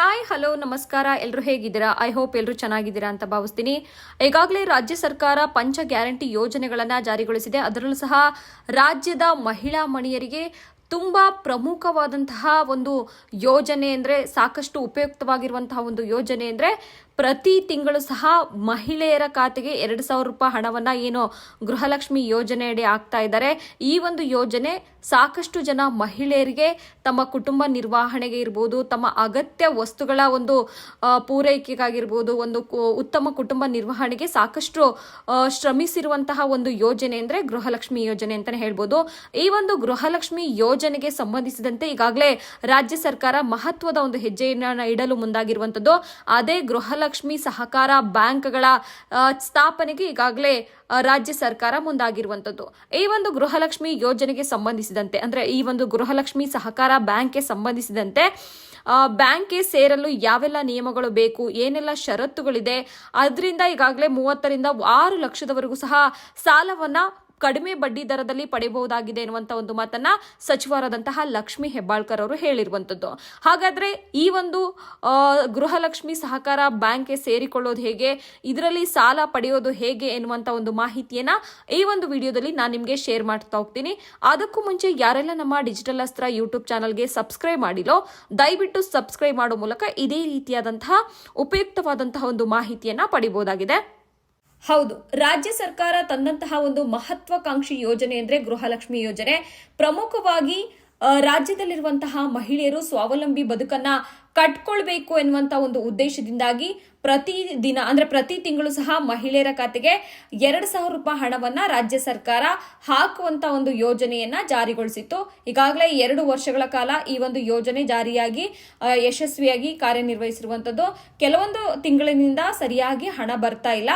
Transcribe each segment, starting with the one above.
Hi hello ನಮಸ್ಕಾರ. ಎಲ್ಲರೂ ಹೇಗಿದ್ದೀರಾ? ಐ ಹೋಪ್ ಎಲ್ಲರೂ ಚೆನ್ನಾಗಿದ್ದೀರಾ ಅಂತ ಭಾವಿಸ್ತೀನಿ. ಈಗಾಗಲೇ ರಾಜ್ಯ ಸರ್ಕಾರ ಪಂಚ ಗ್ಯಾರಂಟಿ ಯೋಜನೆಗಳನ್ನು ಜಾರಿಗೊಳಿಸಿದೆ. ಅದರಲ್ಲೂ ಸಹ ರಾಜ್ಯದ ಮಹಿಳಾ ಮಣಿಯರಿಗೆ ತುಂಬ ಪ್ರಮುಖವಾದಂತಹ ಒಂದು ಯೋಜನೆ ಅಂದರೆ ಸಾಕಷ್ಟು ಉಪಯುಕ್ತವಾಗಿರುವಂತಹ ಒಂದು ಯೋಜನೆ ಅಂದರೆ ಪ್ರತಿ ತಿಂಗಳು ಸಹ ಮಹಿಳೆಯರ ಖಾತೆಗೆ ಎರಡು ಸಾವಿರ ರೂಪಾಯಿ ಹಣವನ್ನು ಏನು ಗೃಹಲಕ್ಷ್ಮಿ ಯೋಜನೆಯಡಿ ಆಗ್ತಾ ಇದ್ದಾರೆ. ಈ ಒಂದು ಯೋಜನೆ ಸಾಕಷ್ಟು ಜನ ಮಹಿಳೆಯರಿಗೆ ತಮ್ಮ ಕುಟುಂಬ ನಿರ್ವಹಣೆಗೆ ಇರ್ಬೋದು, ತಮ್ಮ ಅಗತ್ಯ ವಸ್ತುಗಳ ಒಂದು ಪೂರೈಕೆಗಾಗಿರ್ಬೋದು, ಒಂದು ಉತ್ತಮ ಕುಟುಂಬ ನಿರ್ವಹಣೆಗೆ ಸಾಕಷ್ಟು ಶ್ರಮಿಸಿರುವಂತಹ ಒಂದು ಯೋಜನೆ ಅಂದರೆ ಗೃಹಲಕ್ಷ್ಮಿ ಯೋಜನೆ ಅಂತಲೇ ಹೇಳ್ಬೋದು. ಈ ಒಂದು ಗೃಹಲಕ್ಷ್ಮಿ ಯೋಜನೆಗೆ ಸಂಬಂಧಿಸಿದಂತೆ ಈಗಾಗಲೇ ರಾಜ್ಯ ಸರ್ಕಾರ ಮಹತ್ವದ ಒಂದು ಹೆಜ್ಜೆಯನ್ನು ಇಡಲು ಮುಂದಾಗಿರುವಂಥದ್ದು. ಅದೇ ಗೃಹಲಕ್ಷ್ಮಿ ಸಹಕಾರ ಬ್ಯಾಂಕ್ಗಳ ಸ್ಥಾಪನೆಗೆ ಈಗಾಗಲೇ ರಾಜ್ಯ ಸರ್ಕಾರ ಮುಂದಾಗಿರುವಂಥದ್ದು. ಈ ಒಂದು ಗೃಹಲಕ್ಷ್ಮಿ ಯೋಜನೆಗೆ ಸಂಬಂಧಿಸಿದಂತೆ, ಅಂದ್ರೆ ಈ ಒಂದು ಗೃಹಲಕ್ಷ್ಮಿ ಸಹಕಾರ ಬ್ಯಾಂಕ್ಗೆ ಸಂಬಂಧಿಸಿದಂತೆ ಬ್ಯಾಂಕ್ಗೆ ಸೇರಲು ಯಾವೆಲ್ಲ ನಿಯಮಗಳು ಬೇಕು, ಏನೆಲ್ಲ ಷರತ್ತುಗಳಿದೆ, ಅದರಿಂದ ಈಗಾಗಲೇ ಮೂವತ್ತರಿಂದ ಆರು ಲಕ್ಷದವರೆಗೂ ಸಹ ಸಾಲವನ್ನ ಕಡಿಮೆ ಬಡ್ಡಿ ದರದಲ್ಲಿ ಪಡೆಯಬಹುದಾಗಿದೆ ಎನ್ನುವಂತ ಒಂದು ಮಾತನ್ನ ಸಚಿವರಾದಂತಹ ಲಕ್ಷ್ಮಿ ಹೆಬ್ಬಾಳ್ಕರ್ ಅವರು ಹೇಳಿರುವಂತದ್ದು. ಹಾಗಾದ್ರೆ ಈ ಒಂದು ಗೃಹಲಕ್ಷ್ಮಿ ಸಹಕಾರ ಬ್ಯಾಂಕ್ಗೆ ಸೇರಿಕೊಳ್ಳೋದು ಹೇಗೆ, ಇದರಲ್ಲಿ ಸಾಲ ಪಡೆಯೋದು ಹೇಗೆ ಎನ್ನುವಂತ ಒಂದು ಮಾಹಿತಿಯನ್ನ ಈ ಒಂದು ವಿಡಿಯೋದಲ್ಲಿ ನಾನು ನಿಮಗೆ ಶೇರ್ ಮಾಡ್ತಾ ಹೋಗ್ತೀನಿ. ಅದಕ್ಕೂ ಮುಂಚೆ ಯಾರೆಲ್ಲ ನಮ್ಮ ಡಿಜಿಟಲ್ ಅಸ್ತ್ರ ಯೂಟ್ಯೂಬ್ ಚಾನಲ್ಗೆ ಸಬ್ಸ್ಕ್ರೈಬ್ ಮಾಡಿಲೋ ದಯವಿಟ್ಟು ಸಬ್ಸ್ಕ್ರೈಬ್ ಮಾಡೋ ಮೂಲಕ ಇದೇ ರೀತಿಯಾದಂತಹ ಉಪಯುಕ್ತವಾದಂತಹ ಒಂದು ಮಾಹಿತಿಯನ್ನ ಪಡಿಬಹುದಾಗಿದೆ ಹೌದು, ರಾಜ್ಯ ಸರ್ಕಾರ ತಂದಂತಹ ಒಂದು ಮಹತ್ವಾಕಾಂಕ್ಷಿ ಯೋಜನೆ ಅಂದ್ರೆ ಗೃಹಲಕ್ಷ್ಮಿ ಯೋಜನೆ. ಪ್ರಮುಖವಾಗಿ ರಾಜ್ಯದಲ್ಲಿರುವಂತಹ ಮಹಿಳೆಯರು ಸ್ವಾವಲಂಬಿ ಬದುಕನ್ನ ಕಟ್ಕೊಳ್ಬೇಕು ಎನ್ನುವಂತ ಒಂದು ಉದ್ದೇಶದಿಂದಾಗಿ ಪ್ರತಿ ದಿನ, ಅಂದ್ರೆ ಪ್ರತಿ ತಿಂಗಳು ಸಹ ಮಹಿಳೆಯರ ಖಾತೆಗೆ ಎರಡು ಸಾವಿರ ರೂಪಾಯಿ ಹಣವನ್ನ ರಾಜ್ಯ ಸರ್ಕಾರ ಹಾಕುವಂತ ಒಂದು ಯೋಜನೆಯನ್ನ ಜಾರಿಗೊಳಿಸಿತ್ತು. ಈಗಾಗಲೇ ಎರಡು ವರ್ಷಗಳ ಕಾಲ ಈ ಒಂದು ಯೋಜನೆ ಜಾರಿಯಾಗಿ ಯಶಸ್ವಿಯಾಗಿ ಕಾರ್ಯನಿರ್ವಹಿಸಿರುವಂತದ್ದು. ಕೆಲವೊಂದು ತಿಂಗಳಿನಿಂದ ಸರಿಯಾಗಿ ಹಣ ಬರ್ತಾ ಇಲ್ಲ.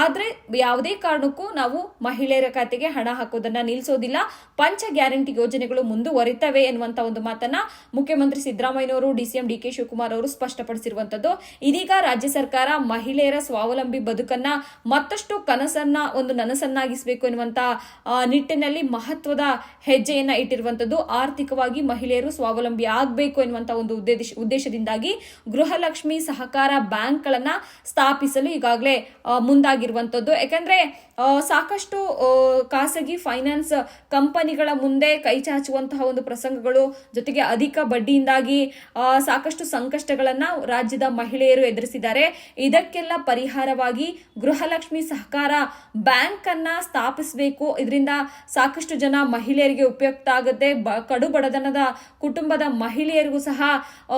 ಆದ್ರೆ ಯಾವುದೇ ಕಾರಣಕ್ಕೂ ನಾವು ಮಹಿಳೆಯರ ಖಾತೆಗೆ ಹಣ ಹಾಕೋದನ್ನ ನಿಲ್ಲಿಸೋದಿಲ್ಲ ಪಂಚ ಗ್ಯಾರಂಟಿ ಯೋಜನೆಗಳು ಮುಂದುವರಿತವೆ ಎನ್ನುವಂತ ಒಂದು ಮಾತನ್ನ ಮುಖ್ಯಮಂತ್ರಿ ಸಿದ್ದರಾಮಯ್ಯನವರು ಡಿಸಿಎಂ ಡಿ ಕೆ ಶಿವಕುಮಾರ್ ಅವರು ಸ್ಪಷ್ಟಪಡಿಸಿರುವಂತದ್ದು. ಇದೀಗ ರಾಜ್ಯ ಸರ್ಕಾರ ಮಹಿಳೆಯರ ಸ್ವಾವಲಂಬಿ ಬದುಕನ್ನ ಮತ್ತಷ್ಟು ಕನಸನ್ನ, ಒಂದು ನನಸನ್ನಾಗಿಸಬೇಕು ಎನ್ನುವಂತ ನಿಟ್ಟಿನಲ್ಲಿ ಮಹತ್ವದ ಹೆಜ್ಜೆಯನ್ನ ಇಟ್ಟಿರುವಂತದ್ದು ಆರ್ಥಿಕವಾಗಿ ಮಹಿಳೆಯರು ಸ್ವಾವಲಂಬಿ ಆಗಬೇಕು ಎನ್ನುವಂತ ಒಂದು ಉದ್ದೇಶ, ಉದ್ದೇಶದಿಂದಾಗಿ ಗೃಹಲಕ್ಷ್ಮಿ ಸಹಕಾರ ಬ್ಯಾಂಕ್ಗಳನ್ನ ಸ್ಥಾಪಿಸಲು ಈಗಾಗಲೇ ಮುಂದಾಗಿರುವಂತದ್ದು. ಯಾಕಂದ್ರೆ ಸಾಕಷ್ಟು ಖಾಸಗಿ ಫೈನಾನ್ಸ್ ಕಂಪನಿಗಳ ಮುಂದೆ ಕೈ ಚಾಚುವಂತಹ ಒಂದು ಪ್ರಸಂಗಗಳು, ಜೊತೆಗೆ ಅಧಿಕ ಬಡ್ಡಿಯಿಂದಾಗಿ ಸಾಕಷ್ಟು ಸಂಕಷ್ಟಗಳನ್ನ ರಾಜ್ಯದ ಮಹಿಳೆಯರು ಎದುರಿಸಿದ್ದಾರೆ. ಇದಕ್ಕೆಲ್ಲ ಪರಿಹಾರವಾಗಿ ಗೃಹಲಕ್ಷ್ಮಿ ಸಹಕಾರ ಬ್ಯಾಂಕ್ ಅನ್ನ ಸ್ಥಾಪಿಸಬೇಕು. ಇದರಿಂದ ಸಾಕಷ್ಟು ಜನ ಮಹಿಳೆಯರಿಗೆ ಉಪಯುಕ್ತ ಆಗುತ್ತೆ. ಕಡು ಬಡತನದ ಕುಟುಂಬದ ಮಹಿಳೆಯರಿಗೂ ಸಹ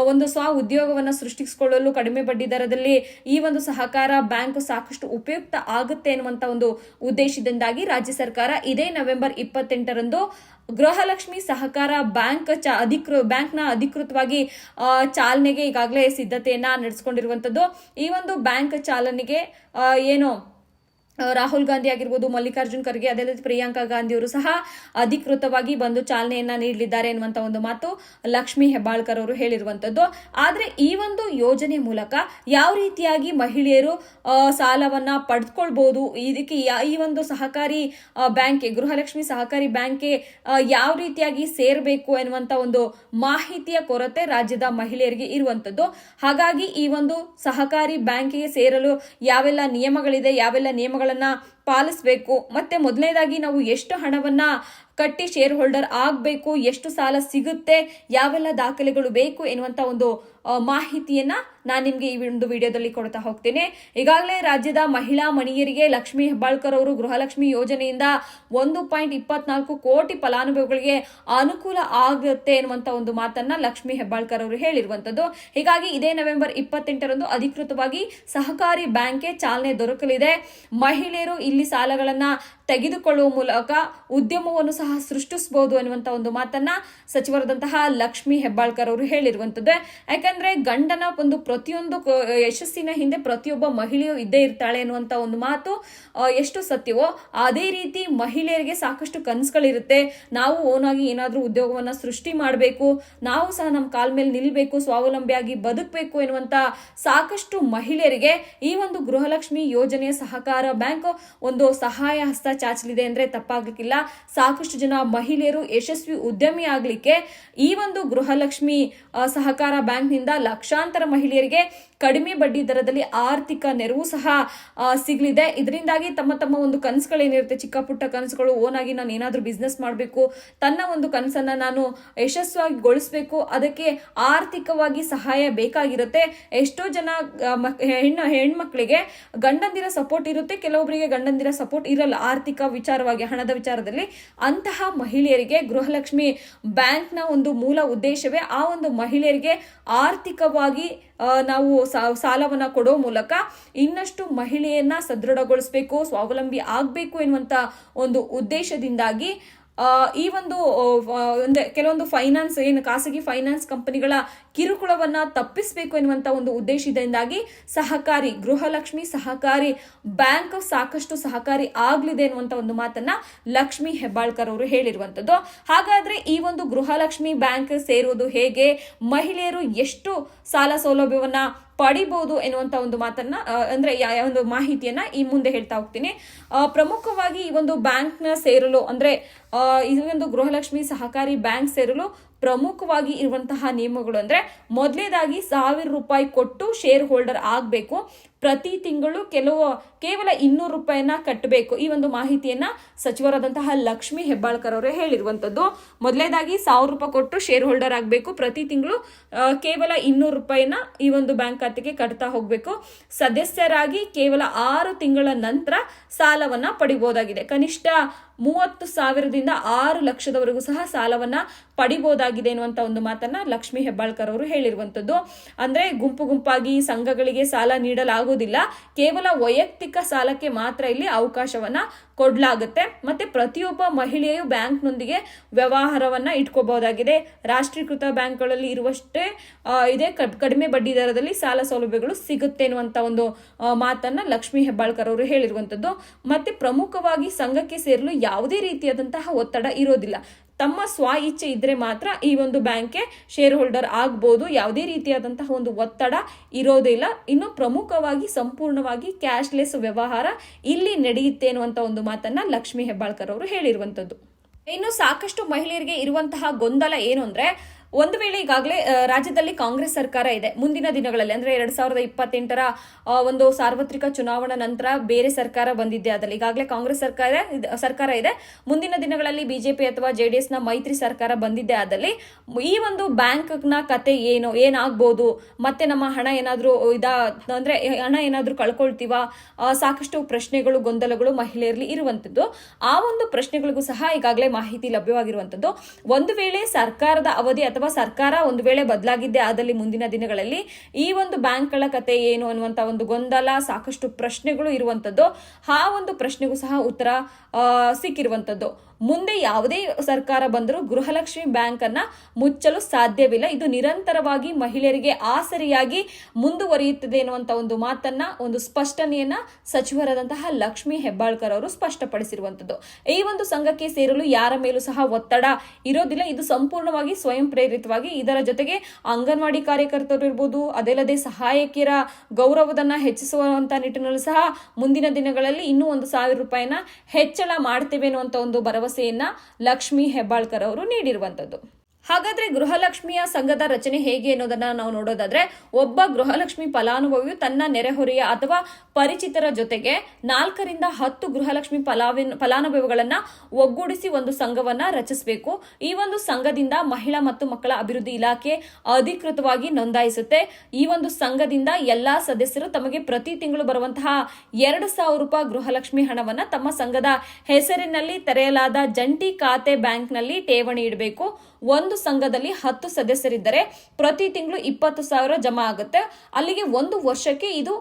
ಒಂದು ಸ್ವ ಉದ್ಯೋಗವನ್ನು ಸೃಷ್ಟಿಸಿಕೊಳ್ಳಲು ಕಡಿಮೆ ಬಡ್ಡಿ ದರದಲ್ಲಿ ಈ ಒಂದು ಸಹಕಾರ ಬ್ಯಾಂಕ್ ಸಾಕಷ್ಟು ಉಪಯುಕ್ತ ಆಗುತ್ತೆ ಎನ್ನುವಂತ ಒಂದು ಉದ್ದೇಶದಿಂದಾಗಿ ರಾಜ್ಯ ಸರ್ಕಾರ ಇದೇ ನವೆಂಬರ್ ಇಪ್ಪತ್ತೆಂಟರಂದು ಗೃಹಲಕ್ಷ್ಮಿ ಸಹಕಾರ ಬ್ಯಾಂಕ್ ಚ ಅಧಿಕೃ, ಬ್ಯಾಂಕ್ನ ಅಧಿಕೃತವಾಗಿ ಚಾಲನೆಗೆ ಈಗಾಗಲೇ ಸಿದ್ಧತೆಯನ್ನ ನಡೆಸ್ಕೊಂಡಿರುವಂಥದ್ದು ಈ ಒಂದು ಬ್ಯಾಂಕ್ ಚಾಲನೆಗೆ ಏನು ರಾಹುಲ್ ಗಾಂಧಿ ಆಗಿರ್ಬೋದು ಮಲ್ಲಿಕಾರ್ಜುನ್ ಖರ್ಗೆ ಅದೇ ರೀತಿ ಪ್ರಿಯಾಂಕಾ ಗಾಂಧಿ ಅವರು ಸಹ ಅಧಿಕೃತವಾಗಿ ಬಂದು ಚಾಲನೆಯನ್ನ ನೀಡಲಿದ್ದಾರೆ ಎನ್ನುವಂತ ಒಂದು ಮಾತು ಲಕ್ಷ್ಮಿ ಹೆಬ್ಬಾಳ್ಕರ್ ಅವರು ಹೇಳಿರುವಂತದ್ದು. ಆದ್ರೆ ಈ ಒಂದು ಯೋಜನೆ ಮೂಲಕ ಯಾವ ರೀತಿಯಾಗಿ ಮಹಿಳೆಯರು ಸಾಲವನ್ನ ಪಡೆದುಕೊಳ್ಬಹುದು ಇದಕ್ಕೆ ಈ ಒಂದು ಸಹಕಾರಿ ಬ್ಯಾಂಕ್ ಗೃಹಲಕ್ಷ್ಮಿ ಸಹಕಾರಿ ಬ್ಯಾಂಕ್ಗೆ ಆ, ಯಾವ ರೀತಿಯಾಗಿ ಸೇರಬೇಕು ಎನ್ನುವಂತ ಒಂದು ಮಾಹಿತಿಯ ಕೊರತೆ ರಾಜ್ಯದ ಮಹಿಳೆಯರಿಗೆ ಇರುವಂತದ್ದು. ಹಾಗಾಗಿ ಈ ಒಂದು ಸಹಕಾರಿ ಬ್ಯಾಂಕಿಗೆ ಸೇರಲು ಯಾವೆಲ್ಲ ನಿಯಮಗಳಿದೆ ಯಾವೆಲ್ಲ ನಿಯಮಗಳನ್ನ ಪಾಲಿಸಬೇಕು. ಮತ್ತೆ ಮೊದಲನೇದಾಗಿ ನಾವು ಎಷ್ಟು ಹಣವನ್ನ ಕಟ್ಟಿ ಶೇರ್ ಹೋಲ್ಡರ್ ಆಗಬೇಕು, ಎಷ್ಟು ಸಾಲ ಸಿಗುತ್ತೆ, ಯಾವೆಲ್ಲ ದಾಖಲೆಗಳು ಬೇಕು ಎನ್ನುವಂತ ಒಂದು ಮಾಹಿತಿಯನ್ನ ನಾನು ನಿಮಗೆ ಈ ಒಂದು ವಿಡಿಯೋದಲ್ಲಿ ಕೊಡ್ತಾ ಹೋಗ್ತೇನೆ. ಈಗಾಗಲೇ ರಾಜ್ಯದ ಮಹಿಳಾ ಮಣಿಯರಿಗೆ ಲಕ್ಷ್ಮಿ ಹೆಬ್ಬಾಳ್ಕರ್ ಅವರು ಗೃಹಲಕ್ಷ್ಮಿ ಯೋಜನೆಯಿಂದ ಒಂದು ಪಾಯಿಂಟ್ ಇಪ್ಪತ್ನಾಲ್ಕು ಕೋಟಿ ಫಲಾನುಭವಿಗಳಿಗೆ ಅನುಕೂಲ ಆಗುತ್ತೆ ಎನ್ನುವಂತ ಒಂದು ಮಾತನ್ನ ಲಕ್ಷ್ಮಿ ಹೆಬ್ಬಾಳ್ಕರ್ ಅವರು ಹೇಳಿರುವಂತದ್ದು. ಹೀಗಾಗಿ ಇದೇ ನವೆಂಬರ್ ಇಪ್ಪತ್ತೆಂಟರಂದು ಅಧಿಕೃತವಾಗಿ ಸಹಕಾರಿ ಬ್ಯಾಂಕ್ಗೆ ಚಾಲನೆ ದೊರಕಲಿದೆ. ಮಹಿಳೆಯರು ಇಲ್ಲಿ ಸಾಲಗಳನ್ನ ತೆಗೆದುಕೊಳ್ಳುವ ಮೂಲಕ ಉದ್ಯಮವನ್ನು ಸಹ ಸೃಷ್ಟಿಸಬಹುದು ಅನ್ನುವಂತ ಒಂದು ಮಾತನ್ನ ಸಚಿವರಾದಂತಹ ಲಕ್ಷ್ಮಿ ಹೆಬ್ಬಾಳ್ಕರ್ ಅವರು ಹೇಳಿರುವಂತದ್ದು. ಯಾಕಂದ್ರೆ ಗಂಡನ ಒಂದು ಪ್ರತಿಯೊಂದು ಯಶಸ್ಸಿನ ಹಿಂದೆ ಪ್ರತಿಯೊಬ್ಬ ಮಹಿಳೆಯು ಇದ್ದೇ ಇರ್ತಾಳೆ ಅನ್ನುವಂತ ಒಂದು ಮಾತು ಎಷ್ಟು ಸತ್ಯವೋ ಅದೇ ರೀತಿ ಮಹಿಳೆಯರಿಗೆ ಸಾಕಷ್ಟು ಕನಸುಗಳಿರುತ್ತೆ. ನಾವು ಓನಾಗಿ ಏನಾದರೂ ಉದ್ಯೋಗವನ್ನ ಸೃಷ್ಟಿ ಮಾಡಬೇಕು, ನಾವು ಸಹ ನಮ್ಮ ಕಾಲ ಮೇಲೆ ನಿಲ್ಲಬೇಕು ಸ್ವಾವಲಂಬಿಯಾಗಿ ಬದುಕಬೇಕು ಎನ್ನುವಂತ ಸಾಕಷ್ಟು ಮಹಿಳೆಯರಿಗೆ ಈ ಒಂದು ಗೃಹಲಕ್ಷ್ಮಿ ಯೋಜನೆಯ ಸಹಕಾರ ಬ್ಯಾಂಕ್ ಒಂದು ಸಹಾಯ ಹಸ್ತ ಚಾಚಲಿದೆ ಅಂದ್ರೆ ತಪ್ಪಾಗಕ್ಕಿಲ್ಲ ಸಾಕಷ್ಟು ಜನ ಮಹಿಳೆಯರು ಯಶಸ್ವಿ ಉದ್ಯಮಿ ಆಗ್ಲಿಕ್ಕೆ ಈ ಒಂದು ಗೃಹಲಕ್ಷ್ಮಿ ಸಹಕಾರ ಸಹಕಾರ ಬ್ಯಾಂಕ್ನಿಂದ ಲಕ್ಷಾಂತರ ಮಹಿಳೆಯರಿಗೆ ಕಡಿಮೆ ಬಡ್ಡಿ ದರದಲ್ಲಿ ಆರ್ಥಿಕ ನೆರವು ಸಹ ಸಿಗಲಿದೆ. ಇದರಿಂದಾಗಿ ತಮ್ಮ ತಮ್ಮ ಒಂದು ಕನಸುಗಳೇನಿರುತ್ತೆ ಚಿಕ್ಕ ಪುಟ್ಟ ಕನಸುಗಳು ಓನಾಗಿ ನಾನು ಏನಾದರೂ ಬಿಸ್ನೆಸ್ ಮಾಡಬೇಕು, ತನ್ನ ಒಂದು ಕನಸನ್ನು ನಾನು ಯಶಸ್ವಾಗಿ ಗೊಳಿಸಬೇಕು ಅದಕ್ಕೆ ಆರ್ಥಿಕವಾಗಿ ಸಹಾಯ ಬೇಕಾಗಿರುತ್ತೆ. ಎಷ್ಟೋ ಜನ ಹೆಣ್ಣು, ಹೆಣ್ಮಕ್ಳಿಗೆ ಗಂಡಂದಿರ ಸಪೋರ್ಟ್ ಇರುತ್ತೆ. ಕೆಲವೊಬ್ಬರಿಗೆ ಗಂಡಂದಿರ ಸಪೋರ್ಟ್ ಇರಲ್ಲ. ಆರ್ಥಿಕ ವಿಚಾರವಾಗಿ, ಹಣದ ವಿಚಾರದಲ್ಲಿ. ಅಂತಹ ಮಹಿಳೆಯರಿಗೆ ಗೃಹಲಕ್ಷ್ಮಿ ಬ್ಯಾಂಕ್ನ ಒಂದು ಮೂಲ ಉದ್ದೇಶವೇ ಆ ಒಂದು ಮಹಿಳೆಯರಿಗೆ ಆರ್ಥಿಕವಾಗಿ ನಾವು ಸಾಲವನ್ನ ಕೊಡೋ ಮೂಲಕ ಇನ್ನಷ್ಟು ಮಹಿಳೆಯನ್ನ ಸದೃಢಗೊಳಿಸಬೇಕು ಸ್ವಾವಲಂಬಿ ಆಗಬೇಕು ಎನ್ನುವಂಥ ಒಂದು ಉದ್ದೇಶದಿಂದಾಗಿ ಈ ಒಂದು ಒಂದೇ ಕೆಲವೊಂದು ಫೈನಾನ್ಸ್ ಏನು ಖಾಸಗಿ ಫೈನಾನ್ಸ್ ಕಂಪನಿಗಳ ಕಿರುಕುಳವನ್ನ ತಪ್ಪಿಸಬೇಕು ಎನ್ನುವಂಥ ಒಂದು ಉದ್ದೇಶದಿಂದಾಗಿ ಸಹಕಾರಿ, ಗೃಹಲಕ್ಷ್ಮಿ ಸಹಕಾರಿ ಬ್ಯಾಂಕ್ ಸಾಕಷ್ಟು ಸಹಕಾರಿ ಆಗಲಿದೆ ಎನ್ನುವಂತ ಒಂದು ಮಾತನ್ನ ಲಕ್ಷ್ಮಿ ಹೆಬ್ಬಾಳ್ಕರ್ ಅವರು ಹೇಳಿರುವಂತದ್ದು. ಹಾಗಾದ್ರೆ ಈ ಒಂದು ಗೃಹಲಕ್ಷ್ಮಿ ಬ್ಯಾಂಕ್ ಸೇರುವುದು ಹೇಗೆ? ಮಹಿಳೆಯರು ಎಷ್ಟು ಸಾಲ ಸೌಲಭ್ಯವನ್ನ ಪಡಿಬಹುದು ಎನ್ನುವಂತ ಒಂದು ಮಾತನ್ನ ಅಂದ್ರೆ ಒಂದು ಮಾಹಿತಿಯನ್ನ ಈ ಮುಂದೆ ಹೇಳ್ತಾ ಹೋಗ್ತೀನಿ. ಪ್ರಮುಖವಾಗಿ ಈ ಒಂದು ಬ್ಯಾಂಕ್ನ ಸೇರಲು ಅಂದ್ರೆ ಈ ಒಂದು ಗೃಹಲಕ್ಷ್ಮಿ ಸಹಕಾರಿ ಬ್ಯಾಂಕ್ ಸೇರಲು ಪ್ರಮುಖವಾಗಿ ಇರುವಂತಹ ನಿಯಮಗಳು ಅಂದ್ರೆ ಮೊದಲೇದಾಗಿ ಸಾವಿರ ರೂಪಾಯಿ ಕೊಟ್ಟು ಶೇರ್ ಹೋಲ್ಡರ್ ಆಗಬೇಕು. ಪ್ರತಿ ತಿಂಗಳು ಕೆಲವು, ಕೇವಲ ಇನ್ನೂರು ರೂಪಾಯಿನ ಕಟ್ಟಬೇಕು. ಈ ಒಂದು ಮಾಹಿತಿಯನ್ನ ಸಚಿವರಾದಂತಹ ಲಕ್ಷ್ಮಿ ಹೆಬ್ಬಾಳ್ಕರ್ ಅವರೇ ಹೇಳಿರುವಂತದ್ದು ಮೊದಲೇದಾಗಿ ಸಾವಿರ ರೂಪಾಯಿ ಕೊಟ್ಟು ಶೇರ್ ಹೋಲ್ಡರ್ ಆಗಬೇಕು. ಪ್ರತಿ ತಿಂಗಳು ಕೇವಲ ಇನ್ನೂರು ರೂಪಾಯಿನ ಈ ಒಂದು ಬ್ಯಾಂಕ್ ಖಾತೆಗೆ ಕಟ್ತಾ ಹೋಗಬೇಕು. ಸದಸ್ಯರಾಗಿ ಕೇವಲ ಆರು ತಿಂಗಳ ನಂತರ ಸಾಲವನ್ನ ಪಡಿಬೋದಾಗಿದೆ. ಕನಿಷ್ಠ ಮೂವತ್ತು ಸಾವಿರದಿಂದ ಆರು ಲಕ್ಷದವರೆಗೂ ಸಹ ಸಾಲವನ್ನ ಪಡಿಬೋದಾಗಿದೆ ಎನ್ನುವಂತ ಒಂದು ಮಾತನ್ನ ಲಕ್ಷ್ಮಿ ಹೆಬ್ಬಾಳ್ಕರ್ ಅವರು ಹೇಳಿರುವಂತದ್ದು. ಅಂದ್ರೆ ಗುಂಪು ಗುಂಪಾಗಿ ಸಂಘಗಳಿಗೆ ಸಾಲ ನೀಡಲಾಗುವುದಿಲ್ಲ. ಕೇವಲ ವೈಯಕ್ತಿಕ ಸಾಲಕ್ಕೆ ಮಾತ್ರ ಇಲ್ಲಿ ಅವಕಾಶವನ್ನ ಕೊಡ್ಲಾಗುತ್ತೆ. ಮತ್ತೆ ಪ್ರತಿಯೊಬ್ಬ ಮಹಿಳೆಯು ಬ್ಯಾಂಕ್ನೊಂದಿಗೆ ವ್ಯವಹಾರವನ್ನ ಇಟ್ಕೋಬಹುದಾಗಿದೆ. ರಾಷ್ಟ್ರೀಕೃತ ಬ್ಯಾಂಕ್ಗಳಲ್ಲಿ ಇರುವಷ್ಟೇ ಇದೆ. ಕಡಿಮೆ ಬಡ್ಡಿ ದರದಲ್ಲಿ ಸಾಲ ಸೌಲಭ್ಯಗಳು ಸಿಗುತ್ತೆ ಅನ್ನುವಂಥ ಒಂದು ಮಾತನ್ನು ಲಕ್ಷ್ಮಿ ಹೆಬ್ಬಾಳ್ಕರ್ ಅವರು ಹೇಳಿರುವಂತದ್ದು. ಮತ್ತೆ ಪ್ರಮುಖವಾಗಿ ಸಂಘಕ್ಕೆ ಸೇರಲು ಯಾವುದೇ ರೀತಿಯಾದಂತಹ ಒತ್ತಡ ಇರೋದಿಲ್ಲ. ತಮ್ಮ ಸ್ವ ಇಚ್ಛೆ ಇದ್ರೆ ಮಾತ್ರ ಈ ಒಂದು ಬ್ಯಾಂಕ್ಗೆ ಶೇರ್ ಹೋಲ್ಡರ್ ಆಗ್ಬೋದು. ಯಾವುದೇ ರೀತಿಯಾದಂತಹ ಒಂದು ಒತ್ತಡ ಇರೋದಿಲ್ಲ ಇನ್ನು ಪ್ರಮುಖವಾಗಿ, ಸಂಪೂರ್ಣವಾಗಿ ಕ್ಯಾಶ್ಲೆಸ್ ವ್ಯವಹಾರ ಇಲ್ಲಿ ನಡೆಯುತ್ತೆ ಅನ್ನುವಂತ ಒಂದು ಮಾತನ್ನ ಲಕ್ಷ್ಮಿ ಹೆಬ್ಬಾಳ್ಕರ್ ಅವರು ಹೇಳಿರುವಂತದ್ದು. ಇನ್ನು ಸಾಕಷ್ಟು ಮಹಿಳೆಯರಿಗೆ ಇರುವಂತಹ ಗೊಂದಲ ಏನು ಅಂದ್ರೆ ಒಂದು ವೇಳೆ ಈಗಾಗಲೇ ರಾಜ್ಯದಲ್ಲಿ ಕಾಂಗ್ರೆಸ್ ಸರ್ಕಾರ ಇದೆ. ಮುಂದಿನ ದಿನಗಳಲ್ಲಿ, ಅಂದ್ರೆ ಎರಡ್ ಸಾವಿರದ ಇಪ್ಪತ್ತೆಂಟರ ಒಂದು ಸಾರ್ವತ್ರಿಕ ಚುನಾವಣಾ ನಂತರ ಬೇರೆ ಸರ್ಕಾರ ಬಂದಿದ್ದೆ ಅದರಲ್ಲಿ ಈಗಾಗಲೇ ಕಾಂಗ್ರೆಸ್ ಸರ್ಕಾರ ಸರ್ಕಾರ ಇದೆ. ಮುಂದಿನ ದಿನಗಳಲ್ಲಿ ಬಿಜೆಪಿ ಅಥವಾ ಜೆ ಡಿ ನ ಮೈತ್ರಿ ಸರ್ಕಾರ ಬಂದಿದ್ದೆ ಆದಲ್ಲಿ, ಈ ಒಂದು ಬ್ಯಾಂಕ್ನ ಕತೆ ಏನು, ಏನಾಗ್ಬೋದು, ಮತ್ತೆ ನಮ್ಮ ಹಣ ಏನಾದರೂ ಇದ, ಅಂದ್ರೆ ಹಣ ಏನಾದರೂ ಕಳ್ಕೊಳ್ತೀವ ಸಾಕಷ್ಟು ಪ್ರಶ್ನೆಗಳು, ಗೊಂದಲಗಳು ಮಹಿಳೆಯರಲ್ಲಿ ಇರುವಂತದ್ದು ಆ ಒಂದು ಪ್ರಶ್ನೆಗಳಿಗೂ ಸಹ ಈಗಾಗಲೇ ಮಾಹಿತಿ ಲಭ್ಯವಾಗಿರುವಂತದ್ದು ಒಂದು ವೇಳೆ ಸರ್ಕಾರದ ಅವಧಿ ಅಥವಾ ಸರ್ಕಾರ ಒಂದು ವೇಳೆ ಬದಲಾಗಿದ್ದೆ ಆದಲ್ಲಿ ಮುಂದಿನ ದಿನಗಳಲ್ಲಿ ಈ ಒಂದು ಬ್ಯಾಂಕ್ಗಳ ಕತೆ ಏನು ಅನ್ನುವಂತ ಒಂದು ಗೊಂದಲ, ಸಾಕಷ್ಟು ಪ್ರಶ್ನೆಗಳು ಇರುವಂತದ್ದು ಆ ಒಂದು ಪ್ರಶ್ನೆಗೂ ಸಹ ಉತ್ತರ ಸಿಕ್ಕಿರುವಂಥದ್ದು. ಮುಂದೆ ಯಾವುದೇ ಸರ್ಕಾರ ಬಂದರೂ ಗೃಹಲಕ್ಷ್ಮಿ ಬ್ಯಾಂಕ್ ಅನ್ನ ಮುಚ್ಚಲು ಸಾಧ್ಯವಿಲ್ಲ. ಇದು ನಿರಂತರವಾಗಿ ಮಹಿಳೆಯರಿಗೆ ಆಸರಿಯಾಗಿ ಮುಂದುವರಿಯುತ್ತದೆ ಎನ್ನುವಂತ ಒಂದು ಮಾತನ್ನ, ಒಂದು ಸ್ಪಷ್ಟನೆಯನ್ನ ಸಚಿವರಾದಂತಹ ಲಕ್ಷ್ಮಿ ಹೆಬ್ಬಾಳ್ಕರ್ ಅವರು ಸ್ಪಷ್ಟಪಡಿಸಿರುವಂತದ್ದು. ಈ ಒಂದು ಸಂಘಕ್ಕೆ ಸೇರಲು ಯಾರ ಮೇಲೂ ಸಹ ಒತ್ತಡ ಇರೋದಿಲ್ಲ. ಇದು ಸಂಪೂರ್ಣವಾಗಿ ಸ್ವಯಂ ಪ್ರೇರಿತವಾಗಿ ಇದರ ಜೊತೆಗೆ ಅಂಗನವಾಡಿ ಕಾರ್ಯಕರ್ತರು ಇರ್ಬೋದು, ಅದಲ್ಲದೆ ಸಹಾಯಕಿಯರ ಗೌರವದನ್ನ ಹೆಚ್ಚಿಸುವಂತ ನಿಟ್ಟಿನಲ್ಲಿ ಸಹ ಮುಂದಿನ ದಿನಗಳಲ್ಲಿ ಇನ್ನೂ ಒಂದು ಸಾವಿರ ರೂಪಾಯಿನ ಹೆಚ್ಚಳ ಮಾಡ್ತೇವೆ ಅನ್ನುವಂತ ಒಂದು ಭರವಸೆಯನ್ನ ಲಕ್ಷ್ಮಿ ಹೆಬ್ಬಾಳ್ಕರ್ ಅವರು ನೀಡಿರುವಂತದ್ದು. ಹಾಗಾದ್ರೆ ಗೃಹಲಕ್ಷ್ಮಿಯ ಸಂಘದ ರಚನೆ ಹೇಗೆ ಅನ್ನೋದನ್ನ ನಾವು ನೋಡೋದಾದ್ರೆ, ಒಬ್ಬ ಗೃಹಲಕ್ಷ್ಮಿ ಫಲಾನುಭವಿಯು ತನ್ನ ನೆರೆಹೊರೆಯ ಅಥವಾ ಪರಿಚಿತರ ಜೊತೆಗೆ ನಾಲ್ಕರಿಂದ ಹತ್ತು ಗೃಹಲಕ್ಷ್ಮಿ ಫಲಾವಿನ, ಫಲಾನುಭವಿಗಳನ್ನ ಒಗ್ಗೂಡಿಸಿ ಒಂದು ಸಂಘವನ್ನ ರಚಿಸಬೇಕು. ಈ ಒಂದು ಸಂಘದಿಂದ ಮಹಿಳಾ ಮತ್ತು ಮಕ್ಕಳ ಅಭಿವೃದ್ಧಿ ಇಲಾಖೆ ಅಧಿಕೃತವಾಗಿ ನೋಂದಾಯಿಸುತ್ತೆ. ಈ ಒಂದು ಸಂಘದಿಂದ ಎಲ್ಲಾ ಸದಸ್ಯರು ತಮಗೆ ಪ್ರತಿ ತಿಂಗಳು ಬರುವಂತಹ ಎರಡು ಸಾವಿರ ರೂಪಾಯಿ ಗೃಹಲಕ್ಷ್ಮಿ ಹಣವನ್ನ ತಮ್ಮ ಸಂಘದ ಹೆಸರಿನಲ್ಲಿ ತೆರೆಯಲಾದ ಜಂಟಿ ಖಾತೆ ಬ್ಯಾಂಕ್ನಲ್ಲಿ ಠೇವಣಿ ಇಡಬೇಕು. ಒಂದು ಸಂಘದಲ್ಲಿ ಹತ್ತು ಸದಸ್ಯರಿದ್ದರೆ ಪ್ರತಿ ತಿಂಗಳು ಇಪ್ಪತ್ತು ಸಾವಿರ ಜಮಾ ಆಗುತ್ತೆ. ಅಲ್ಲಿಗೆ ಒಂದು ವರ್ಷಕ್ಕೆ ಇದು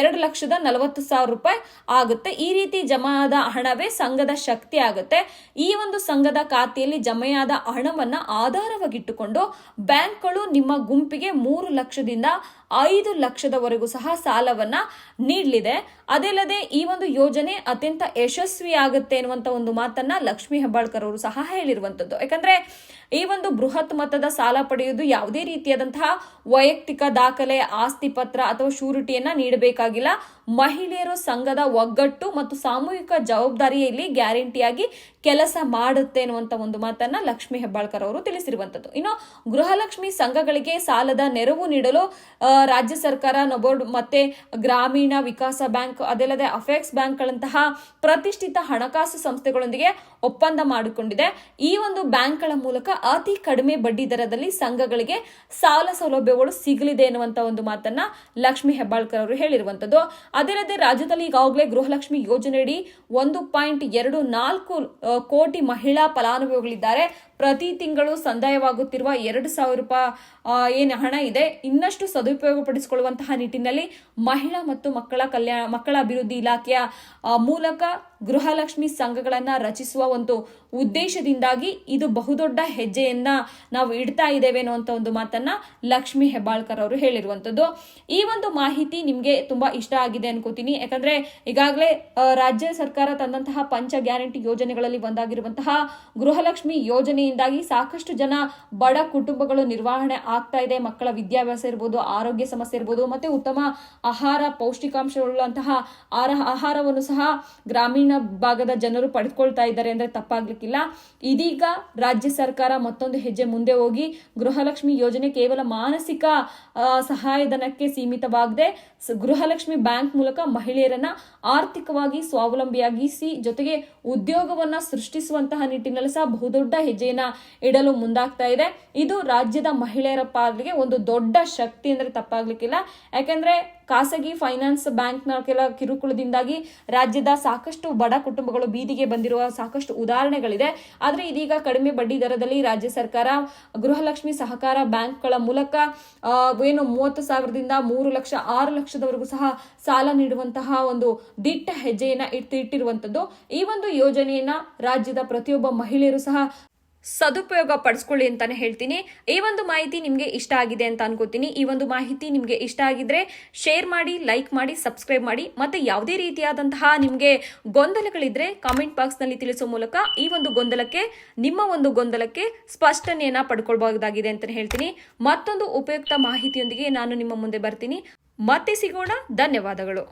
ಎರಡು ಲಕ್ಷದ ನಲವತ್ತು ಸಾವಿರ ರೂಪಾಯಿ ಆಗುತ್ತೆ. ಈ ರೀತಿ ಜಮಾದ ಹಣವೇ ಸಂಘದ ಶಕ್ತಿ ಆಗುತ್ತೆ. ಈ ಒಂದು ಸಂಘದ ಖಾತೆಯಲ್ಲಿ ಜಮೆಯಾದ ಹಣವನ್ನು ಆಧಾರವಾಗಿಟ್ಟುಕೊಂಡು ಬ್ಯಾಂಕ್ಗಳು ನಿಮ್ಮ ಗುಂಪಿಗೆ ಮೂರು ಲಕ್ಷದಿಂದ ಐದು ಲಕ್ಷದವರೆಗೂ ಸಹ ಸಾಲವನ್ನ ನೀಡಲಿದೆ. ಅದಲ್ಲದೆ ಈ ಒಂದು ಯೋಜನೆ ಅತ್ಯಂತ ಯಶಸ್ವಿ ಆಗುತ್ತೆ ಅನ್ನುವಂತ ಒಂದು ಮಾತನ್ನ ಲಕ್ಷ್ಮಿ ಹೆಬ್ಬಾಳ್ಕರ್ ಅವರು ಸಹ ಹೇಳಿರುವಂತದ್ದು. ಯಾಕಂದ್ರೆ ಈ ಒಂದು ಬೃಹತ್ ಮೊತ್ತದ ಸಾಲ ಪಡೆಯುವುದು ಯಾವುದೇ ರೀತಿಯಾದಂತಹ ವೈಯಕ್ತಿಕ ದಾಖಲೆ, ಆಸ್ತಿ ಪತ್ರ ಅಥವಾ ಶೂರಿಟಿಯನ್ನ ನೀಡಬೇಕಾಗಿಲ್ಲ. ಮಹಿಳೆಯರು ಸಂಘದ ಒಗ್ಗಟ್ಟು ಮತ್ತು ಸಾಮೂಹಿಕ ಜವಾಬ್ದಾರಿಯಲ್ಲಿ ಗ್ಯಾರಂಟಿಯಾಗಿ ಕೆಲಸ ಮಾಡುತ್ತೆ ಅನ್ನುವಂತ ಒಂದು ಮಾತನ್ನ ಲಕ್ಷ್ಮಿ ಹೆಬ್ಬಾಳ್ಕರ್ ಅವರು ತಿಳಿಸಿರುವಂತದ್ದು. ಇನ್ನು ಗೃಹಲಕ್ಷ್ಮಿ ಸಂಘಗಳಿಗೆ ಸಾಲದ ನೆರವು ನೀಡಲು ರಾಜ್ಯ ಸರ್ಕಾರ ನಬೋರ್ಡ್ ಮತ್ತೆ ಗ್ರಾಮೀಣ ವಿಕಾಸ ಬ್ಯಾಂಕ್ ಅದಲ್ಲದೆ ಅಫೆಕ್ಸ್ ಬ್ಯಾಂಕ್ಗಳಂತಹ ಪ್ರತಿಷ್ಠಿತ ಹಣಕಾಸು ಸಂಸ್ಥೆಗಳೊಂದಿಗೆ ಒಪ್ಪಂದ ಮಾಡಿಕೊಂಡಿದೆ. ಈ ಒಂದು ಬ್ಯಾಂಕ್ಗಳ ಮೂಲಕ ಅತಿ ಕಡಿಮೆ ಬಡ್ಡಿ ದರದಲ್ಲಿ ಸಂಘಗಳಿಗೆ ಸಾಲ ಸೌಲಭ್ಯಗಳು ಸಿಗಲಿದೆ ಎನ್ನುವಂತ ಒಂದು ಮಾತನ್ನ ಲಕ್ಷ್ಮಿ ಹೆಬ್ಬಾಳ್ಕರ್ ಅವರು ಹೇಳಿರುವಂತದ್ದು. ಅದಲ್ಲದೆ ರಾಜ್ಯದಲ್ಲಿ ಈಗಾಗಲೇ ಗೃಹಲಕ್ಷ್ಮಿ ಯೋಜನೆಯಡಿ ಒಂದು ಪಾಯಿಂಟ್ ಎರಡು ನಾಲ್ಕು ಕೋಟಿ ಮಹಿಳಾ ಫಲಾನುಭವಿಗಳಿದ್ದಾರೆ. ಪ್ರತಿ ತಿಂಗಳು ಸಂದಾಯವಾಗುತ್ತಿರುವ ಎರಡು ಸಾವಿರ ರೂಪಾಯಿ ಏನು ಹಣ ಇದೆ, ಇನ್ನಷ್ಟು ಸದುಪಯೋಗಪಡಿಸಿಕೊಳ್ಳುವಂತಹ ನಿಟ್ಟಿನಲ್ಲಿ ಮಹಿಳಾ ಮತ್ತು ಮಕ್ಕಳ ಕಲ್ಯಾಣ ಮಕ್ಕಳ ಅಭಿವೃದ್ಧಿ ಇಲಾಖೆಯ ಮೂಲಕ ಗೃಹಲಕ್ಷ್ಮಿ ಸಂಘಗಳನ್ನು ರಚಿಸುವ ಒಂದು ಉದ್ದೇಶದಿಂದಾಗಿ ಇದು ಬಹುದೊಡ್ಡ ಹೆಜ್ಜೆಯನ್ನ ನಾವು ಇಡ್ತಾ ಇದ್ದೇವೆ ಅನ್ನುವಂತ ಒಂದು ಮಾತನ್ನ ಲಕ್ಷ್ಮಿ ಹೆಬ್ಬಾಳ್ಕರ್ ಅವರು ಹೇಳಿರುವಂತದ್ದು. ಈ ಒಂದು ಮಾಹಿತಿ ನಿಮಗೆ ತುಂಬಾ ಇಷ್ಟ ಆಗಿದೆ ಅನ್ಕೋತೀನಿ. ಯಾಕಂದ್ರೆ ಈಗಾಗಲೇ ರಾಜ್ಯ ಸರ್ಕಾರ ತಂದಂತಹ ಪಂಚ ಗ್ಯಾರಂಟಿ ಯೋಜನೆಗಳಲ್ಲಿ ಒಂದಾಗಿರುವಂತಹ ಗೃಹಲಕ್ಷ್ಮಿ ಯೋಜನೆಯಿಂದಾಗಿ ಸಾಕಷ್ಟು ಜನ ಬಡ ಕುಟುಂಬಗಳು ನಿರ್ವಹಣೆ ಆಗ್ತಾ ಇದೆ. ಮಕ್ಕಳ ವಿದ್ಯಾಭ್ಯಾಸ ಇರ್ಬೋದು, ಆರೋಗ್ಯ ಸಮಸ್ಯೆ ಇರ್ಬೋದು, ಮತ್ತೆ ಉತ್ತಮ ಆಹಾರ, ಪೌಷ್ಟಿಕಾಂಶವುಳ್ಳಂತಹ ಆರ- ಆಹಾರವನ್ನು ಸಹ ಗ್ರಾಮೀಣ ಭಾಗದ ಜನರು ಪಡೆದುಕೊಳ್ತಾ ಇದ್ದಾರೆ ಅಂದ್ರೆ ತಪ್ಪಾಗ್ಲಿಕ್ಕಿಲ್ಲ. ಇದೀಗ ರಾಜ್ಯ ಸರ್ಕಾರ ಮತ್ತೊಂದು ಹೆಜ್ಜೆ ಮುಂದೆ ಹೋಗಿ ಗೃಹಲಕ್ಷ್ಮಿ ಯೋಜನೆ ಕೇವಲ ಮಾನಸಿಕ ಸಹಾಯಧನಕ್ಕೆ ಸೀಮಿತವಾಗದೆ ಗೃಹಲಕ್ಷ್ಮಿ ಬ್ಯಾಂಕ್ ಮೂಲಕ ಮಹಿಳೆಯರನ್ನ ಆರ್ಥಿಕವಾಗಿ ಸ್ವಾವಲಂಬಿಯಾಗಿಸಿ ಜೊತೆಗೆ ಉದ್ಯೋಗವನ್ನ ಸೃಷ್ಟಿಸುವಂತಹ ನಿಟ್ಟಿನಲ್ಲಿ ಸಹ ಬಹುದೊಡ್ಡ ಹೆಜ್ಜೆಯನ್ನ ಇಡಲು ಮುಂದಾಗ್ತಾ ಇದೆ. ಇದು ರಾಜ್ಯದ ಮಹಿಳೆಯರ ಪಾಲಿಗೆ ಒಂದು ದೊಡ್ಡ ಶಕ್ತಿ ಅಂದ್ರೆ ತಪ್ಪಾಗ್ಲಿಕ್ಕಿಲ್ಲ. ಯಾಕೆಂದ್ರೆ ಖಾಸಗಿ ಫೈನಾನ್ಸ್ ಬ್ಯಾಂಕ್ನ ಕೆಲ ಕಿರುಕುಳದಿಂದಾಗಿ ರಾಜ್ಯದ ಸಾಕಷ್ಟು ಬಡ ಕುಟುಂಬಗಳು ಬೀದಿಗೆ ಬಂದಿರುವ ಸಾಕಷ್ಟು ಉದಾಹರಣೆಗಳಿದೆ. ಆದರೆ ಇದೀಗ ಕಡಿಮೆ ಬಡ್ಡಿ ದರದಲ್ಲಿ ರಾಜ್ಯ ಸರ್ಕಾರ ಗೃಹಲಕ್ಷ್ಮಿ ಸಹಕಾರ ಬ್ಯಾಂಕ್ಗಳ ಮೂಲಕ ಏನು ಮೂವತ್ತು ಸಾವಿರದಿಂದ ಮೂರು ಲಕ್ಷ, ಆರು ಲಕ್ಷದವರೆಗೂ ಸಹ ಸಾಲ ನೀಡುವಂತಹ ಒಂದು ದಿಟ್ಟ ಹೆಜ್ಜೆಯನ್ನ ಇಟ್ಟು ಇಟ್ಟಿರುವಂಥದ್ದು. ಈ ಒಂದು ಯೋಜನೆಯನ್ನ ರಾಜ್ಯದ ಪ್ರತಿಯೊಬ್ಬ ಮಹಿಳೆಯರು ಸಹ ಸದುಪಯೋಗ ಪಡಿಸ್ಕೊಳ್ಳಿ ಅಂತಾನೆ ಹೇಳ್ತೀನಿ. ಈ ಒಂದು ಮಾಹಿತಿ ನಿಮಗೆ ಇಷ್ಟ ಆಗಿದೆ ಅಂತ ಅನ್ಕೋತೀನಿ. ಈ ಒಂದು ಮಾಹಿತಿ ನಿಮಗೆ ಇಷ್ಟ ಆಗಿದ್ರೆ ಶೇರ್ ಮಾಡಿ, ಲೈಕ್ ಮಾಡಿ, ಸಬ್ಸ್ಕ್ರೈಬ್ ಮಾಡಿ. ಮತ್ತೆ ಯಾವುದೇ ರೀತಿಯಾದಂತಹ ನಿಮಗೆ ಗೊಂದಲಗಳಿದ್ರೆ ಕಾಮೆಂಟ್ ಬಾಕ್ಸ್ನಲ್ಲಿ ತಿಳಿಸೋ ಮೂಲಕ ಈ ಒಂದು ಗೊಂದಲಕ್ಕೆ, ನಿಮ್ಮ ಒಂದು ಗೊಂದಲಕ್ಕೆ ಸ್ಪಷ್ಟನೆಯನ್ನ ಪಡ್ಕೊಳ್ಬಹುದಾಗಿದೆ ಅಂತ ಹೇಳ್ತೀನಿ. ಮತ್ತೊಂದು ಉಪಯುಕ್ತ ಮಾಹಿತಿಯೊಂದಿಗೆ ನಾನು ನಿಮ್ಮ ಮುಂದೆ ಬರ್ತೀನಿ. ಮತ್ತೆ ಸಿಗೋಣ. ಧನ್ಯವಾದಗಳು.